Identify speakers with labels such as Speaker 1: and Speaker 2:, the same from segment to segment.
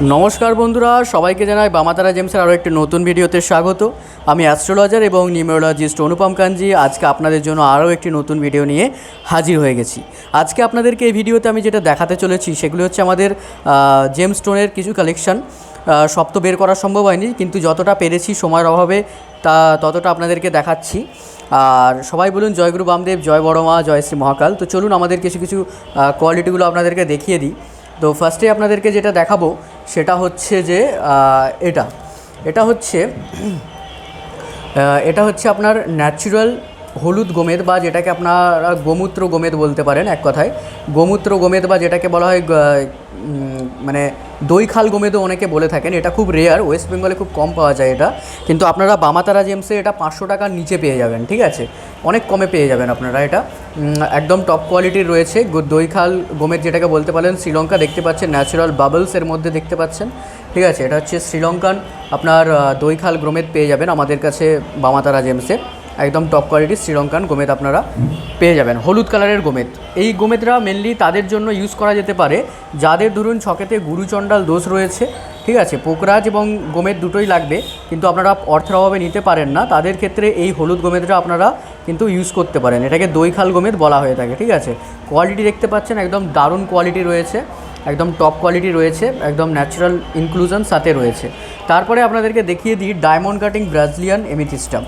Speaker 1: নমস্কার বন্ধুরা, সবাইকে জানাই বামাতারা জেমসের আরও একটি নতুন ভিডিওতে স্বাগত। আমি অ্যাস্ট্রোলজার এবং নিউমেরোলজিস্ট অনুপম কাঞ্জি। আজকে আপনাদের জন্য আরও একটি নতুন ভিডিও নিয়ে হাজির হয়ে গেছি। আজকে আপনাদেরকে এই ভিডিওতে আমি যেটা দেখাতে চলেছি, সেগুলো হচ্ছে আমাদের জেম স্টোনের কিছু কালেকশান সব তো বের করা সম্ভব হয়নি, কিন্তু যতটা পেরেছি সময়ের অভাবে তা ততটা আপনাদেরকে দেখাচ্ছি। আর সবাই বলুন জয়গুরু বামদেব, জয় বড় মা, জয় শ্রী মহাকাল। তো চলুন, আমাদের কিছু কিছু কোয়ালিটিগুলো আপনাদেরকে দেখিয়ে দিই। তো ফার্স্টে আপনাদেরকে যেটা দেখাবো সেটা হচ্ছে যে এটা। এটা হচ্ছে এটা হচ্ছে আপনার ন্যাচুরাল হলুদ গোমেদ বা যেটাকে আপনারা গোমূত্র গোমেদ বলতে পারেন এক কথায়। গোমূত্র গোমেদ বা যেটাকে বলা হয় মানে দই খাল গোমেদও অনেকে বলে থাকেন, এটা খুব রেয়ার ওয়েস্ট বেঙ্গলে খুব কম পাওয়া যায় এটা। কিন্তু আপনারা বামাতারা জেমসে এটা পাঁচশো টাকার নিচে পেয়ে যাবেন, ঠিক আছে? অনেক কমে পেয়ে যাবেন আপনারা এটা। একদম টপ কোয়ালিটির রয়েছে দই খাল গোমেদ যেটাকে বলতে পারেন, শ্রীলঙ্কা দেখতে পাচ্ছেন ন্যাচারাল বাবলসের মধ্যে দেখতে পাচ্ছেন, ঠিক আছে? এটা হচ্ছে শ্রীলঙ্কান, আপনার দই খাল গোমেদ পেয়ে যাবেন আমাদের কাছে বামাতারা জেমসে একদম টপ কোয়ালিটির শ্রীলঙ্কান গোমেদ আপনারা পেয়ে যাবেন। হলুদ কালারের গোমেদ। এই গোমেদরা মেনলি তাদের জন্য ইউজ করা যেতে পারে। যাদের ধরুন ছকেতে গুরুচণ্ডাল দোষ রয়েছে, ঠিক আছে? পোকরাজ এবং গোমেদ দুটোই লাগবে, কিন্তু আপনারা অর্থের অভাবে নিতে পারেন না। তাদের ক্ষেত্রে এই হলুদ গোমেদটা আপনারা কিন্তু ইউজ করতে পারেন। এটাকে দইখাল গোমেদ বলা হয়ে থাকে, ঠিক আছে? কোয়ালিটি দেখতে পাচ্ছেন, একদম দারুণ কোয়ালিটি রয়েছে, একদম টপ কোয়ালিটি রয়েছে, একদম ন্যাচারাল ইনক্লুশন সাথে রয়েছে। তারপরে আপনাদেরকে দেখিয়ে দিই ডায়মন্ড কাটিং ব্রাজিলিয়ান এমিথিস্টাম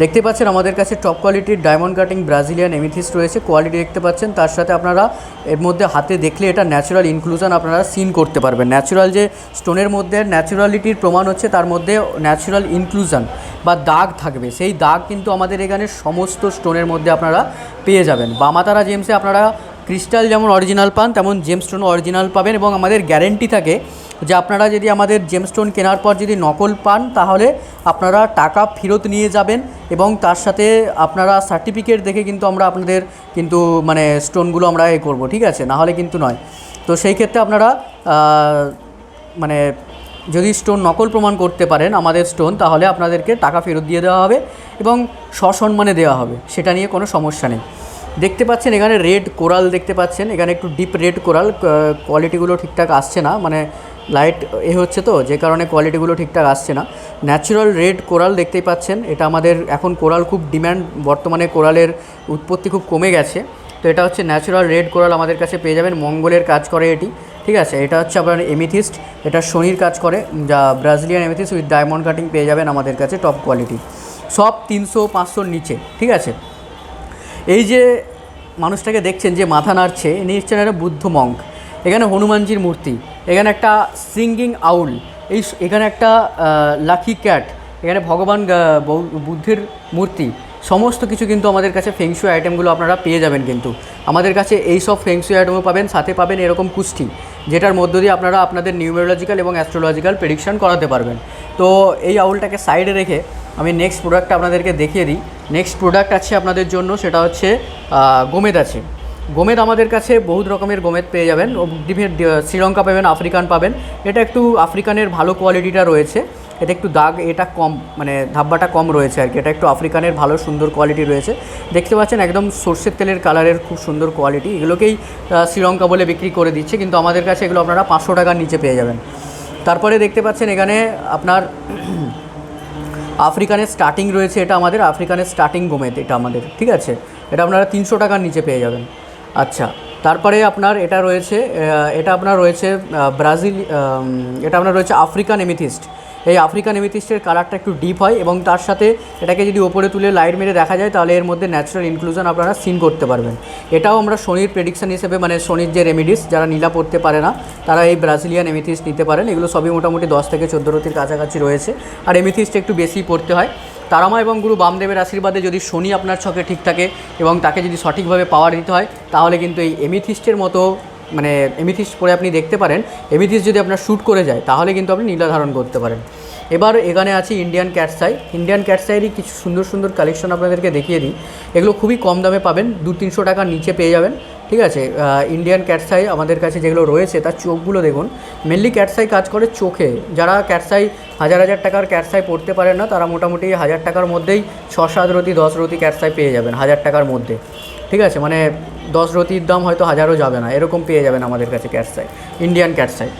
Speaker 1: দেখতে পাচ্ছেন আমাদের কাছে টপ কোয়ালিটির ডায়মন্ড কাটিং ব্রাজিলিয়ান এমিথিস্ট রয়েছে। কোয়ালিটি দেখতে পাচ্ছেন, তার সাথে আপনারা এর মধ্যে হাতে দেখলে এটা ন্যাচারাল ইনক্লুশন আপনারা সিন করতে পারবেন। ন্যাচারাল যে স্টোনের মধ্যে ন্যাচুরালিটির প্রমাণ হচ্ছে, তার মধ্যে ন্যাচারাল ইনক্লুশন বা দাগ থাকবে। সেই দাগ কিন্তু আমাদের এখানে সমস্ত স্টোনের মধ্যে আপনারা পেয়ে যাবেন। বামাতারা জেমসে আপনারা ক্রিস্টাল যেমন অরিজিনাল পান, তেমন জেমস্টোনও অরিজিনাল পাবেন এবং আমাদের গ্যারেন্টি থাকে যে আপনারা যদি আমাদের জেমস্টোন কেনার পর যদি নকল পান, তাহলে আপনারা টাকা ফেরত নিয়ে যাবেন এবং তার সাথে আপনারা সার্টিফিকেট দেখে কিন্তু আমরা আপনাদের কিন্তু মানে স্টোনগুলো আমরা এ করব, ঠিক আছে? না হলে কিন্তু নয়। তো সেই ক্ষেত্রে আপনারা মানে যদি স্টোন নকল প্রমাণ করতে পারেন আমাদের স্টোন তাহলে আপনাদেরকে টাকা ফেরত দিয়ে দেওয়া হবে এবং সসম্মানে দেওয়া হবে। সেটা নিয়ে কোনো সমস্যা নেই। দেখতে পাচ্ছেন এখানে রেড কোরাল দেখতে পাচ্ছেন। এখানে একটু ডিপ রেড কোরাল কোয়ালিটিগুলো ঠিকঠাক আসছে না। মানে লাইট এ হচ্ছে তো, যে কারণে কোয়ালিটিগুলো ঠিকঠাক আসছে না। ন্যাচারাল রেড কোরাল দেখতেই পাচ্ছেন। এটা আমাদের এখন কোরাল খুব ডিম্যান্ড, বর্তমানে কোরালের উৎপত্তি খুব কমে গেছে। তো এটা হচ্ছে ন্যাচারাল রেড কোরাল আমাদের কাছে পেয়ে যাবেন। মঙ্গলের কাজ করে এটি, ঠিক আছে? এটা হচ্ছে আপনার এমিথিস্ট, এটা শনির কাজ করে। যা Brazilian amethyst with diamond cutting পেয়ে যাবেন আমাদের কাছে টপ কোয়ালিটি। সব তিনশো পাঁচশোর নিচে, ঠিক আছে? এই যে মানুষটাকে দেখছেন যে মাথা নাড়ছে ইনি হচ্ছেন একটা বুদ্ধ মঙ্ক। এখানে হনুমানজির মূর্তি, এখানে একটা সিঙ্গিং আউল এই এখানে একটা লাকি ক্যাট এখানে ভগবান বুদ্ধের মূর্তি, সমস্ত কিছু কিন্তু আমাদের কাছে ফেংশু আইটেমগুলো আপনারা পেয়ে যাবেন কিন্তু। আমাদের কাছে এই সব ফেংশু আইটেমও পাবেন, সাথে পাবেন এরকম কুষ্টি যেটার মধ্য দিয়ে আপনারা আপনাদের নিউমেরোলজিক্যাল এবং অ্যাস্ট্রোলজিক্যাল প্রেডিকশন করাতে পারবেন। তো এই আউলটাকে সাইডে রেখে আমি নেক্সট প্রোডাক্টটা আপনাদেরকে দেখিয়ে দিই। নেক্সট প্রোডাক্ট আছে আপনাদের জন্য, সেটা হচ্ছে গোমেদ আছে। গোমেদ আমাদের কাছে বহুত রকমের গোমেদ পেয়ে যাবেন। শ্রীলঙ্কা পাবেন, আফ্রিকান পাবেন। এটা একটু আফ্রিকানের ভালো কোয়ালিটিটা রয়েছে। এটা একটু দাগ, এটা কম মানে ধাব্বাটা কম রয়েছে আর কি। এটা একটু আফ্রিকানের ভালো, সুন্দর কোয়ালিটি রয়েছে। দেখতে পাচ্ছেন একদম সর্ষের তেলের কালারের খুব সুন্দর কোয়ালিটি এগুলোকেই শ্রীলঙ্কা বলে বিক্রি করে দিচ্ছে, কিন্তু আমাদের কাছে এগুলো আপনারা পাঁচশো টাকার নিচে পেয়ে যাবেন। তারপরে দেখতে পাচ্ছেন এখানে আপনার আফ্রিকানের স্টার্টিং রয়েছে এটা আমাদের, আফ্রিকানের স্টার্টিং গোমেদ এটা আমাদের, ঠিক আছে? এটা আপনারা তিনশো টাকার নিচে পেয়ে যাবেন। আচ্ছা তারপরে আপনার এটা রয়েছে এটা আপনার রয়েছে ব্রাজিল এটা আপনার রয়েছে আফ্রিকান এমিথিস্ট। এই আফ্রিকান এমিথিস্টের কালারটা একটু ডিপ হয় এবং তার সাথে এটাকে যদি ওপরে তুলে লাইট মেরে দেখা যায়, তাহলে এর মধ্যে ন্যাচারাল ইনক্লুশন আপনারা সিন করতে পারবেন। এটাও আমরা শনির প্রেডিকশন হিসেবে মানে শনির যে রেমিডিস যারা নীলা পড়তে পারে না, তারা এই ব্রাজিলিয়ান এমিথিস্ট নিতে পারেন। এগুলো সবই মোটামুটি দশ থেকে চোদ্দ রতির কাছাকাছি রয়েছে। আর এমিথিস্ট একটু বেশি পড়তে হয়। তারামা এবং গুরু বামদেবের আশীর্বাদে যদি শনি আপনার ছকে ঠিক থাকে এবং তাকে যদি সঠিকভাবে পাওয়ার দিতে হয়, তাহলে কিন্তু এই এমিথিস্টের মতো মানে এমিথিস পরে আপনি দেখতে পারেন, এমিথিস যদি আপনার শ্যুট করে যায়, তাহলে কিন্তু আপনি নীলা ধারণ করতে পারেন। এবার এখানে আছে ইন্ডিয়ান ক্যাটসাই ইন্ডিয়ান ক্যাটসাইয়েরই কিছু সুন্দর সুন্দর কালেকশন আপনাদেরকে দেখিয়ে দিই। এগুলো খুবই কম দামে পাবেন, দু তিনশো টাকার নিচে পেয়ে যাবেন, ঠিক আছে? ইন্ডিয়ান ক্যাটসাই আমাদের কাছে যেগুলো রয়েছে, তার চোখগুলো দেখুন। মেনলি ক্যাটসাই কাজ করে চোখে। যারা ক্যাটসাই হাজার হাজার টাকার ক্যাটসাই পড়তে পারেন না, তারা মোটামুটি হাজার টাকার মধ্যেই ছ সাত রতি, দশ রতি ক্যাটসাই পেয়ে যাবেন, হাজার টাকার মধ্যে। ঠিক আছে মানে দশ রতির দাম হয়তো হাজারও যাবে না, এরকম পেয়ে যাবেন আমাদের কাছে ক্যাটসাই ইন্ডিয়ান ক্যাটসাই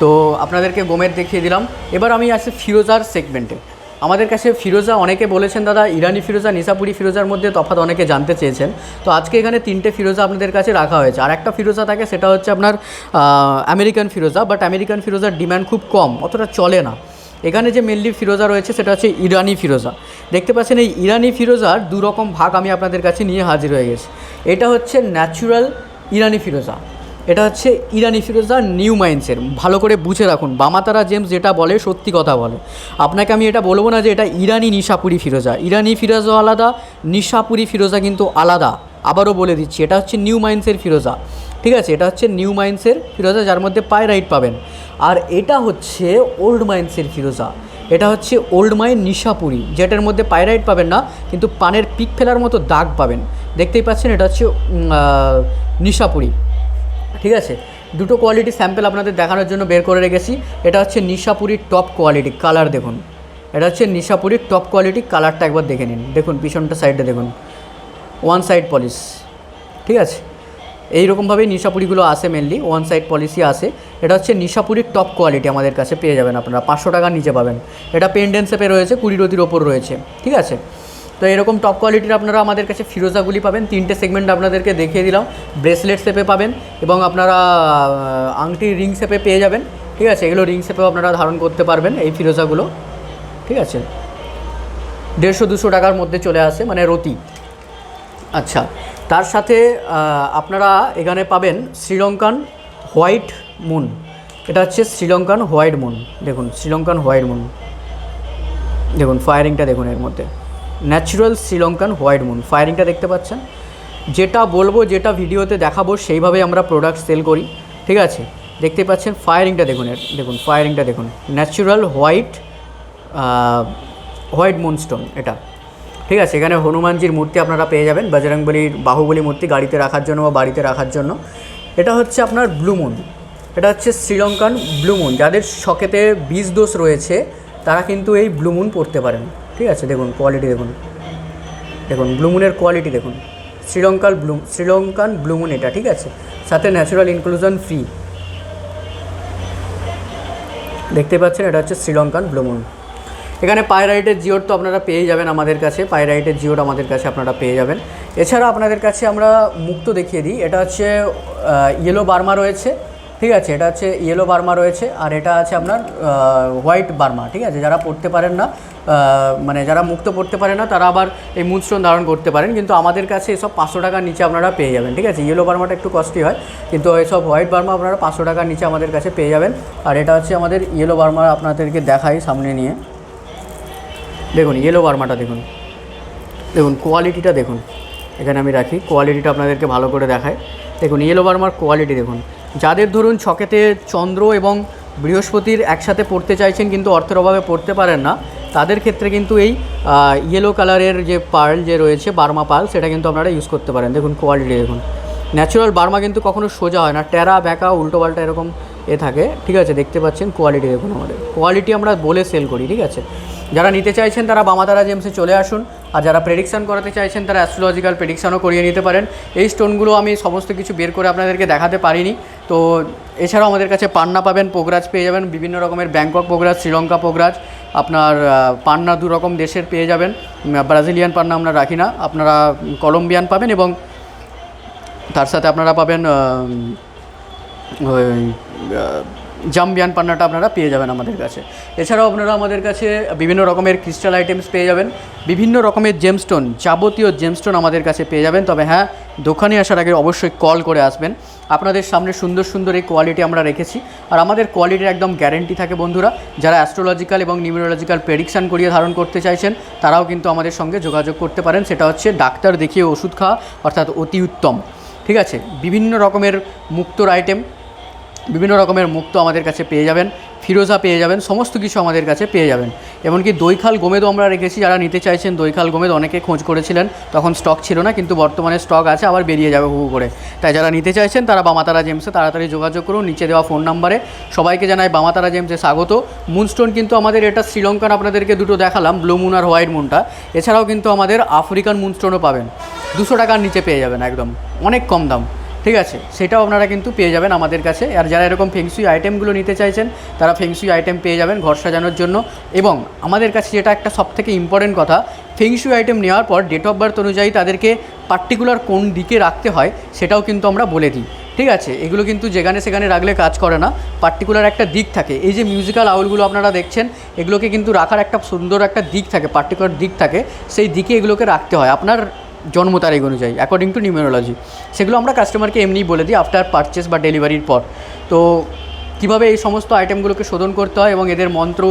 Speaker 1: তো আপনাদেরকে গোমের দেখিয়ে দিলাম, এবার আমি আসি ফিরোজার সেগমেন্টে আমাদের কাছে ফিরোজা অনেকে বলেছেন, দাদা, ইরানি ফিরোজা, নিসাপুরি ফিরোজার মধ্যে তফাৎ অনেকে জানতে চেয়েছেন। তো আজকে এখানে তিনটে ফিরোজা আপনাদের কাছে রাখা হয়েছে। আর একটা ফিরোজা থাকে, সেটা হচ্ছে আপনার আমেরিকান ফিরোজা বাট আমেরিকান ফিরোজার ডিমান্ড খুব কম, অতটা চলে না। এখানে যে মেনলি ফিরোজা রয়েছে, সেটা হচ্ছে ইরানি ফিরোজা। দেখতে পাচ্ছেন, এই ইরানি ফিরোজার দু রকম ভাগ আমি আপনাদের কাছে নিয়ে হাজির হয়ে গেছি। এটা হচ্ছে ন্যাচুরাল ইরানি ফিরোজা। এটা হচ্ছে ইরানি ফিরোজা নিউ মাইন্সের ভালো করে বুঝে রাখুন। বামাতারা জেমস যেটা বলে, সত্যি কথা বলে। আপনাকে আমি এটা বলব না যে এটা ইরানি নিশাপুরি ফিরোজা। ইরানি ফিরোজা আলাদা নিশাপুরি ফিরোজা কিন্তু আলাদা। আবারও বলে দিচ্ছি, এটা হচ্ছে নিউ মাইন্সের ফিরোজা। ঠিক আছে, এটা হচ্ছে নিউ মাইন্সের ফিরোজা যার মধ্যে পায়রাইট পাবেন। আর এটা হচ্ছে ওল্ড মাইন্সের ফিরোজা। এটা হচ্ছে ওল্ড মাইন নিশাপুরি, যেটার মধ্যে পায়রাইট পাবেন না, কিন্তু পানের পিক ফেলার মতো দাগ পাবেন। দেখতেই পাচ্ছেন, এটা হচ্ছে নিশাপুরি। ঠিক আছে, দুটো কোয়ালিটি স্যাম্পেল আপনাদের দেখানোর জন্য বের করে রেখেছি। এটা হচ্ছে নিশাপুরির টপ কোয়ালিটি কালার দেখুন। এটা হচ্ছে নিশাপুরির টপ কোয়ালিটি কালারটা একবার দেখে নিন। দেখুন, পিছনটা সাইডে দেখুন। ওয়ান সাইড পলিশ ঠিক আছে? এইরকমভাবেই নিশাপুরিগুলো আসে মেনলি ওয়ান সাইড পলিসি আসে। এটা হচ্ছে নিশাপুরির টপ কোয়ালিটি আমাদের কাছে পেয়ে যাবেন আপনারা, পাঁচশো টাকার নিচে পাবেন। এটা পেন্ডেন্ট শেপে রয়েছে, কুড়ি রতির ওপর রয়েছে, ঠিক আছে? তো এরকম টপ কোয়ালিটির আপনারা আমাদের কাছে ফিরোজাগুলি পাবেন, তিনটে সেগমেন্ট আপনাদেরকে দেখিয়ে দিলাম। ব্রেসলেট শেপে পাবেন এবং আপনারা আংটি রিং শেপে পেয়ে যাবেন, ঠিক আছে? এগুলো রিং শেপেও আপনারা ধারণ করতে পারবেন এই ফিরোজাগুলো ঠিক আছে? দেড়শো দুশো টাকার মধ্যে চলে আসে মানে রতি আচ্ছা তার সাথে আপনারা এখানে পাবেন শ্রীলঙ্কান হোয়াইট মুন। এটা হচ্ছে শ্রীলঙ্কান হোয়াইট মুন। দেখুন, শ্রীলঙ্কান হোয়াইট মুন। দেখুন ফায়ারিংটা দেখুন এর মধ্যে। Natural Sri Lankan white moon. ফায়ারিংটা দেখতে পাচ্ছেন? যেটা বলব, যেটা ভিডিওতে দেখাবো, সেইভাবে আমরা প্রোডাক্ট সেল করি। ঠিক আছে? দেখতে পাচ্ছেন ফায়ারিংটা দেখুন এর। দেখুন ফায়ারিংটা দেখুন। ন্যাচুরাল হোয়াইট হোয়াইট মুনস্টোন এটা। ঠিক আছে, এখানে হনুমানজির মূর্তি আপনারা পেয়ে যাবেন, বজরংবলির বাহুবলী মূর্তি গাড়িতে রাখার জন্য বা বাড়িতে রাখার জন্য। এটা হচ্ছে আপনার ব্লু মুন। এটা হচ্ছে শ্রীলঙ্কান ব্লু মুন। যাদের শখেতে বীজ দোষ রয়েছে, তারা কিন্তু এই ব্লু মুন পড়তে পারেন। ঠিক আছে, দেখুন কোয়ালিটি দেখুন। দেখুন ব্লুমুনের কোয়ালিটি দেখুন। শ্রীলঙ্কার ব্লু, শ্রীলঙ্কান ব্লুমুন এটা, ঠিক আছে? সাথে ন্যাচারাল ইনক্লুশন ফ্রি দেখতে পাচ্ছেন, এটা হচ্ছে শ্রীলঙ্কান ব্লুমুন এখানে পায়রাইটের জিওর তো আপনারা পেয়ে যাবেন আমাদের কাছে পায়রাইটের জিওর আমাদের কাছে আপনারা পেয়ে যাবেন। এছাড়া আপনাদের কাছে আমরা মুক্ত দেখিয়ে দিই, এটা হচ্ছে ইয়েলো বার্মা রয়েছে, ঠিক আছে? এটা হচ্ছে ইয়েলো বার্মা রয়েছে, আর এটা আছে আপনার হোয়াইট বার্মা, ঠিক আছে? যারা পড়তে পারেন না মানে যারা মুক্ত পড়তে পারে না, তারা আবার এই মুনস্টোন ধারণ করতে পারেন, কিন্তু আমাদের কাছে এসব পাঁচশো টাকার নিচে আপনারা পেয়ে যাবেন, ঠিক আছে? ইয়েলো বার্মাটা একটু কস্টলি হয়, কিন্তু এসব হোয়াইট বার্মা আপনারা পাঁচশো টাকার নিচে আমাদের কাছে পেয়ে যাবেন। আর এটা হচ্ছে আমাদের ইয়েলো বার্মা আপনাদেরকে দেখাই সামনে নিয়ে। দেখুন ইয়েলো বার্মাটা দেখুন। দেখুন কোয়ালিটিটা দেখুন। এখানে আমি রাখি কোয়ালিটিটা আপনাদেরকে ভালো করে দেখায় দেখুন ইয়েলো বার্মার কোয়ালিটি দেখুন। যাদের ধরুন ছকেতে চন্দ্র এবং বৃহস্পতির একসাথে পড়তে চাইছেন কিন্তু অর্থের অভাবে পড়তে পারেন না, তাদের ক্ষেত্রে কিন্তু এই ইয়েলো কালারের যে পার্ল যে রয়েছে, বার্মা পার্ল সেটা কিন্তু আপনারা ইউজ করতে পারেন। দেখুন কোয়ালিটি দেখুন। ন্যাচারাল বার্মা কিন্তু কখনো সোজা হয় না, টেরা, ব্যাকা, উল্টো পাল্টা এরকম এ থাকে, ঠিক আছে, দেখতে পাচ্ছেন কোয়ালিটি দেখুন আমাদের। কোয়ালিটি আমরা বলে সেল করি, ঠিক আছে? যারা নিতে চাইছেন তারা বামাতারা জেমসে চলে আসুন। আর যারা প্রেডিকশান করাতে চাইছেন তারা অ্যাস্ট্রোলজিক্যাল প্রেডিকশানও করিয়ে নিতে পারেন। এই স্টোনগুলো আমি সমস্ত কিছু বের করে আপনাদেরকে দেখাতে পারিনি। তো এছাড়াও আমাদের কাছে পান্না পাবেন, পোগরাজ পেয়ে যাবেন, বিভিন্ন রকমের ব্যাংকক পোগরাজ, শ্রীলঙ্কা পোগরাজ, আপনার পান্না দু রকম দেশের পেয়ে যাবেন। ব্রাজিলিয়ান পান্না আমরা রাখি না, আপনারা কলম্বিয়ান পাবেন এবং তার সাথে আপনারা পাবেন জাম্বিয়ান পান্নাটা আপনারা পেয়ে যাবেন আমাদের কাছে। এছাড়াও আপনারা আমাদের কাছে বিভিন্ন রকমের ক্রিস্টাল আইটেমস পেয়ে যাবেন। বিভিন্ন রকমের জেমস্টোন যাবতীয় জেমস্টোন আমাদের কাছে পেয়ে যাবেন। তবে হ্যাঁ দোকানে আসার আগে অবশ্যই কল করে আসবেন। আপনাদের সামনে সুন্দর সুন্দর এই কোয়ালিটি আমরা রেখেছি। আর আমাদের কোয়ালিটির একদম গ্যারেন্টি থাকে বন্ধুরা, যারা অ্যাস্ট্রোলজিক্যাল এবং নিউমেরোলজিক্যাল প্রেডিকশান করিয়ে ধারণ করতে চাইছেন, তারাও কিন্তু আমাদের সঙ্গে যোগাযোগ করতে পারেন। সেটা হচ্ছে ডাক্তার দেখিয়ে ওষুধ খাওয়া, অর্থাৎ অতি উত্তম। ঠিক আছে? বিভিন্ন রকমের মুক্তর আইটেম বিভিন্ন রকমের মুক্ত আমাদের কাছে পেয়ে যাবেন, ফিরোজা পেয়ে যাবেন, সমস্ত কিছু আমাদের কাছে পেয়ে যাবেন। এমনকি দইখাল গোমেদও আমরা রেখেছি, যারা নিতে চাইছেন দইখাল গোমেদ অনেকে খোঁজ করেছিলেন, তখন স্টক ছিল না, কিন্তু বর্তমানে স্টক আছে, আবার বেরিয়ে যাবে হু হু করে। তাই যারা নিতে চাইছেন, তারা বামাতারা জেমসে তাড়াতাড়ি যোগাযোগ করুন, নিচে দেওয়া ফোন নাম্বারে সবাইকে জানাই বামাতারা জেমসে স্বাগত। মুনস্টোন কিন্তু আমাদের এটা শ্রীলঙ্কার আপনাদেরকে দুটো দেখালাম ব্লু মুন আর হোয়াইট মুনটা এছাড়াও কিন্তু আমাদের আফ্রিকান মুনস্টোনও পাবেন। দুশো টাকার নিচে পেয়ে যাবেন একদম, অনেক কম দাম। ঠিক আছে, সেটাও আপনারা কিন্তু পেয়ে যাবেন আমাদের কাছে। আর যারা এরকম ফেংসুই আইটেমগুলো নিতে চাইছেন, তারা ফেংসুই আইটেম পেয়ে যাবেন ঘর সাজানোর জন্য। এবং আমাদের কাছে যেটা একটা সবথেকে ইম্পর্টেন্ট কথা ফেংসুই আইটেম নেওয়ার পর ডেট অফ বার্থ অনুযায়ী তাদেরকে পার্টিকুলার কোন দিকে রাখতে হয়, সেটাও কিন্তু আমরা বলে দিই। ঠিক আছে, এগুলো কিন্তু যেখানে সেখানে রাখলে কাজ করে না। পার্টিকুলার একটা দিক থাকে। এই যে মিউজিক্যাল আউলগুলো আপনারা দেখছেন, এগুলোকে কিন্তু রাখার একটা সুন্দর একটা দিক থাকে পার্টিকুলার দিক থাকে। সেই দিকে এগুলোকে রাখতে হয়। আপনার জন্ম তারিখ অনুযায়ী অ্যাকর্ডিং টু নিউমেরোলজি সেগুলো আমরা কাস্টমারকে এমনিই বলে দিই আফটার পারচেস বা ডেলিভারির পর। তো কীভাবে এই সমস্ত আইটেমগুলোকে শোধন করতে হয় এবং এদের মন্ত্র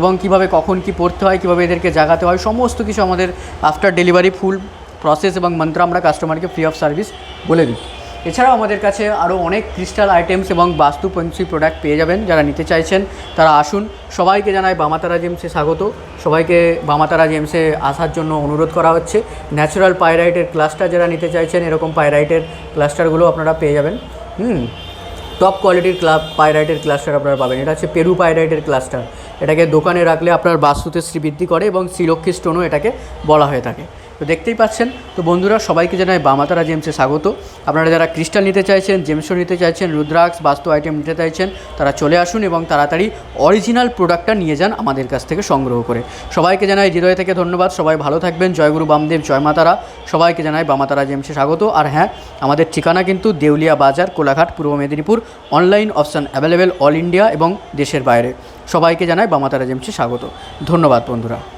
Speaker 1: এবং কীভাবে কখন কি পড়তে হয়, কীভাবে এদেরকে জাগাতে হয়, সমস্ত কিছু আমাদের আফটার ডেলিভারি ফুল প্রসেস এবং মন্ত্র আমরা কাস্টমারকে ফ্রি অফ সার্ভিস বলে দিই। এছাড়াও আমাদের কাছে আরও অনেক ক্রিস্টাল আইটেমস এবং বাস্তুপঞ্চী প্রোডাক্ট পেয়ে যাবেন যারা নিতে চাইছেন। তারা আসুন, সবাইকে জানাই বামাতারা জেমসে স্বাগত। সবাইকে বামাতারা জেমসে আসার জন্য অনুরোধ করা হচ্ছে। ন্যাচারাল পাইরাইটের ক্লাস্টার যারা নিতে চাইছেন, এরকম পাইরাইটের ক্লাস্টারগুলো আপনারা পেয়ে যাবেন। হুম টপ কোয়ালিটির ক্লাব পাইরাইটের ক্লাস্টার আপনারা পাবেন। এটা হচ্ছে পেরু পাইরাইটের ক্লাস্টার এটাকে দোকানে রাখলে আপনার বাস্তুতে শ্রীবৃদ্ধি করে এবং শ্রীলক্ষ্মী স্টোনও এটাকে বলা হয়ে থাকে। তো দেখতেই পাচ্ছেন। তো বন্ধুরা, সবাইকে জানাই বামাতারা জেমসে স্বাগত। আপনারা যারা ক্রিস্টাল নিতে চাইছেন, জেমসও নিতে চাইছেন রুদ্রাক্স বাস্তু আইটেম নিতে চাইছেন, তারা চলে আসুন এবং তাড়াতাড়ি অরিজিনাল প্রোডাক্টটা নিয়ে যান আমাদের কাছ থেকে সংগ্রহ করে। সবাইকে জানাই হৃদয় থেকে ধন্যবাদ। সবাই ভালো থাকবেন। জয়গুরু বামদেব, জয় মাতারা। সবাইকে জানাই বামাতারা জেমসে স্বাগত। আর হ্যাঁ আমাদের ঠিকানা কিন্তু Deulia Bazar, Kolaghat, Purba Medinipur online option available all India এবং দেশের বাইরে। সবাইকে জানাই বামাতারা জেমসে স্বাগত। ধন্যবাদ বন্ধুরা।